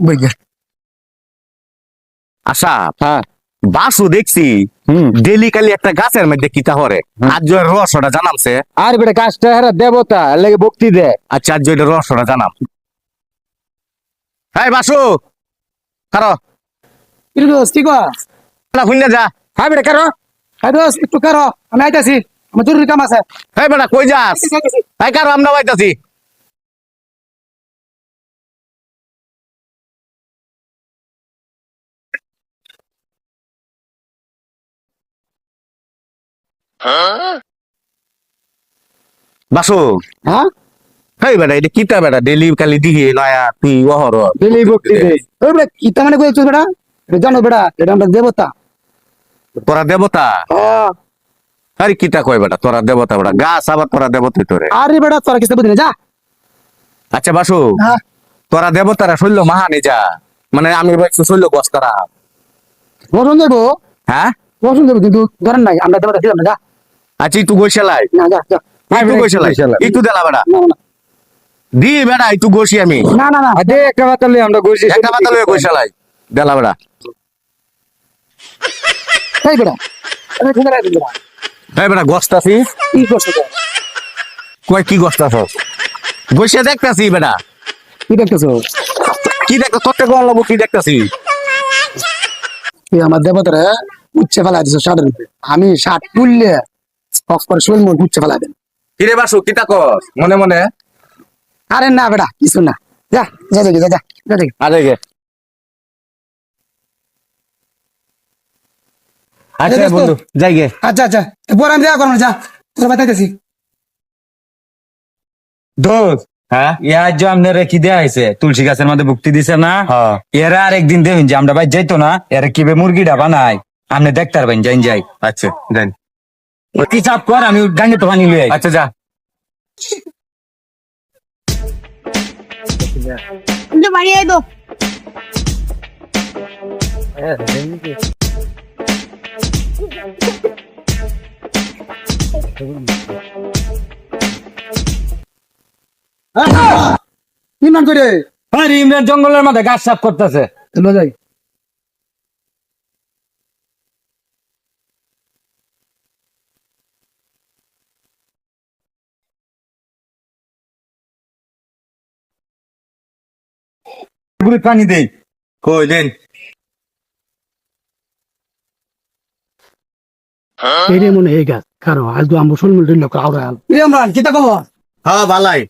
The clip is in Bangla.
বুঝে আচ্ছা হ্যাঁ। বাসু দেখছি ডেলি কালি একটা গাছের মধ্যে কিতা হরে আজ জানামছে। আর বেটা কাজটা হেরা দেবতা লাগে ভক্তি দে। আচ্ছা আজ রহস্যটা জানাম। হ্যাঁ বাসু কারও কি শুনে যা। হ্যাঁ বেটা কারও হ্যাঁ একটু কারও আমি আইতাছি আমার জরুরি কাম আছে। হ্যাঁ বেটা কই যাস? হ্যাঁ কারও আমরা পাইতাছি বাসু। হ্যাঁ? হেই বেটা এটা কিতা বেটা? ডেলি কালি দিহি নয়া তুই অহর ভক্তি দে। ওই বেটা কিতা মানে কইছিস বেটা? এটা জানো বেটা এটা আমরা দেবতা তোরা দেবতা আরে কিতা কয় বেটা তোরা দেবতা বেটা গাছ আবার তোরা দেবতা তোরে আরে বেটা তোরা কিছু বুঝি না যা আচ্ছা বাসু হ্যাঁ তোরা দেবতারা শৈল মাহানি যা। মানে আমি বলছি শৈল গস্তারা বসুন দেবো হ্যাঁ বসুন দেবো কিন্তু ধরেন নাই আমরা দেবতা ছিলাম না যা। আচ্ছা একটু গৈসালাই না যা যা। একটু গৈসালাই গৈসালাই। একটু দেলা না, দি বেটা একটু গোসি আমি। না না দে একটা বাতা লই আমরা গইছি একটা পাতা লয়ে গৈসালাই দেলা আরে হ্যাঁ গস্তাছি কি করছ তো? কয় কি গস্তাছ গৈসে দেখতাছি বেটা কি দেখতেছো? কি লাগবো কি দেখতাছি? আমার দেবতারা উচ্চে ফেলা দিছো ষাটের উপরে আমি ষাট তুললে ফক্স করে শৈল মোট উচ্চে ফেলা কিরে বাসু কিতা কর মনে মনে? আরে না বেটা কিছু না। যা যা দেখি যা যা যা দেখি। আরে গে আচ্ছা বন্ধু যাই গে। আচ্ছা আচ্ছা পরে আমি দেখা করব যা। তোর বাতাইতেছি দোষ হ্যাঁ? ইয়া যে আপনারা কি দেয়া হয়েছে তুলসী গাছের মধ্যে ভুক্তি দিছে না? হ্যাঁ। এরা আর একদিন দেখুন যে আমরা ভাই যাইতো না এরা কিবে মুরগিটা বানায়? আপনি দেখতে পারবেন যাই যাই। আচ্ছা দেন তুই চাপ? কর আমি গাঙ্গে তো পানি লই আচ্ছা যা। কিন্তু বাড়ি আইবো। কি মান করে আরে ইমরান জঙ্গলের মধ্যে গাছ সাফ করতেছে। চলো যাই পুরো পানি দেই। কই দেন এরে মনে এই গাছ। কারও আজ তো আমরা শোল মিল লোক আওরা ইমরান কিতা খবর? হ্যাঁ ভালাই।